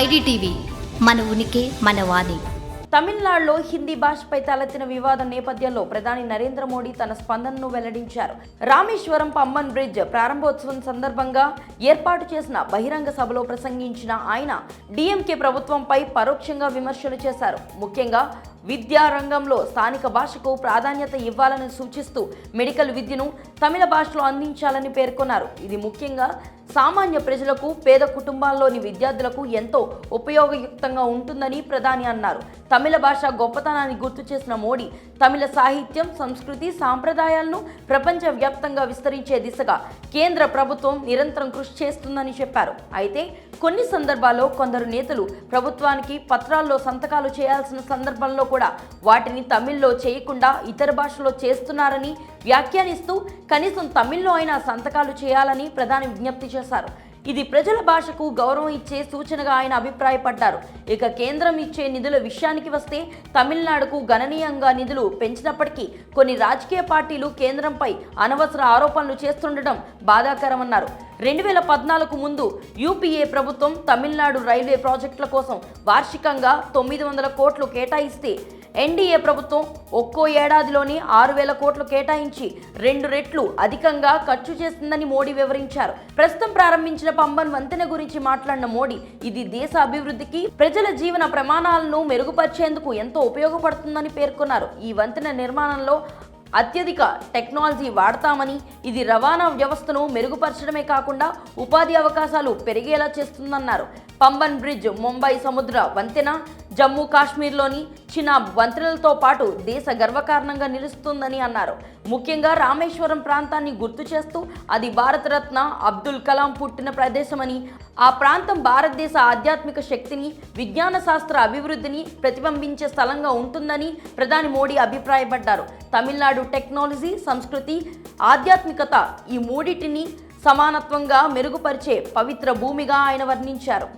IDTV మన ఉనికి మన వాణి. తమిళనాడులో హిందీ భాషపై తలెత్తిన వివాదం నేపథ్యంలో ప్రధాని నరేంద్ర మోడీ తన స్పందనను వెల్లడించారు. రామేశ్వరం పమ్మన్ బ్రిడ్జ్ ప్రారంభోత్సవం సందర్భంగా ఏర్పాటు చేసిన బహిరంగ సభలో ప్రసంగించిన ఆయన డిఎంకే ప్రభుత్వంపై పరోక్షంగా విమర్శలు చేశారు. ముఖ్యంగా విద్యా రంగంలో స్థానిక భాషకు ప్రాధాన్యత ఇవ్వాలని సూచిస్తూ మెడికల్ విద్యను తమిళ భాషలో అందించాలని పేర్కొన్నారు. ఇది ముఖ్యంగా సామాన్య ప్రజలకు పేద కుటుంబాల్లోని విద్యార్థులకు ఎంతో ఉపయోగయుక్తంగా ఉంటుందని ప్రధాని అన్నారు. తమిళ భాష గొప్పతనాన్ని గుర్తు చేసిన మోడీ తమిళ సాహిత్యం సంస్కృతి సాంప్రదాయాలను ప్రపంచవ్యాప్తంగా విస్తరించే దిశగా కేంద్ర ప్రభుత్వం నిరంతరం కృషి చేస్తుందని చెప్పారు. అయితే కొన్ని సందర్భాల్లో కొందరు నేతలు ప్రభుత్వానికి పత్రాల్లో సంతకాలు చేయాల్సిన సందర్భంలో కూడా వాటిని తమిళ్ళో చేయకుండా ఇతర భాషలో చేస్తున్నారని వ్యాఖ్యానిస్తూ కనీసం తమిళ్ళో అయినా సంతకాలు చేయాలని ప్రధాని విజ్ఞప్తి చేశారు ఇది ప్రజల భాషకు గౌరవం ఇచ్చే సూచనగా ఆయన అభిప్రాయపడ్డారు. ఇక కేంద్రం ఇచ్చే నిధుల విషయానికి వస్తే తమిళనాడుకు గణనీయంగా నిధులు పెంచినప్పటికీ కొన్ని రాజకీయ పార్టీలు కేంద్రంపై అనవసర ఆరోపణలు చేస్తుండటం బాధాకరమన్నారు. రెండు వేల పద్నాలుగు ముందు యూపీఏ ప్రభుత్వం తమిళనాడు రైల్వే ప్రాజెక్టుల కోసం వార్షికంగా తొమ్మిది వందల కోట్లు కేటాయిస్తే ఎన్డీఏ ప్రభుత్వం ఒక్కో ఏడాదిలోని ఆరు వేల కోట్లు కేటాయించి రెండు రెట్లు అధికంగా ఖర్చు చేస్తుందని మోడీ వివరించారు. ప్రస్తుతం ప్రారంభించిన పంబన్ వంతెన గురించి మాట్లాడిన మోడీ ఇది దేశ అభివృద్ధికి ప్రజల జీవన ప్రమాణాలను మెరుగుపరిచేందుకు ఎంతో ఉపయోగపడుతుందని పేర్కొన్నారు. ఈ వంతెన నిర్మాణంలో అత్యధిక టెక్నాలజీ వాడతామని ఇది రవాణా వ్యవస్థను మెరుగుపరచడమే కాకుండా ఉపాధి అవకాశాలు పెరిగేలా చేస్తుందన్నారు. పంబన్ బ్రిడ్జ్ ముంబై సముద్ర వంతెన జమ్మూ కాశ్మీర్లోని చిన్న వంతెనలతో పాటు దేశ గర్వకారణంగా నిలుస్తుందని అన్నారు. ముఖ్యంగా రామేశ్వరం ప్రాంతాన్ని గుర్తు చేస్తూ అది భారతరత్న అబ్దుల్ కలాం పుట్టిన ప్రదేశమని ఆ ప్రాంతం భారతదేశ ఆధ్యాత్మిక శక్తిని విజ్ఞాన శాస్త్ర అభివృద్ధిని ప్రతిబింబించే స్థలంగా ఉంటుందని ప్రధాని మోడీ అభిప్రాయపడ్డారు. తమిళనాడు టెక్నాలజీ సంస్కృతి ఆధ్యాత్మికత ఈ మూడిటిని సమానత్వంగా మెరుగుపరిచే పవిత్ర భూమిగా ఆయన వర్ణించారు.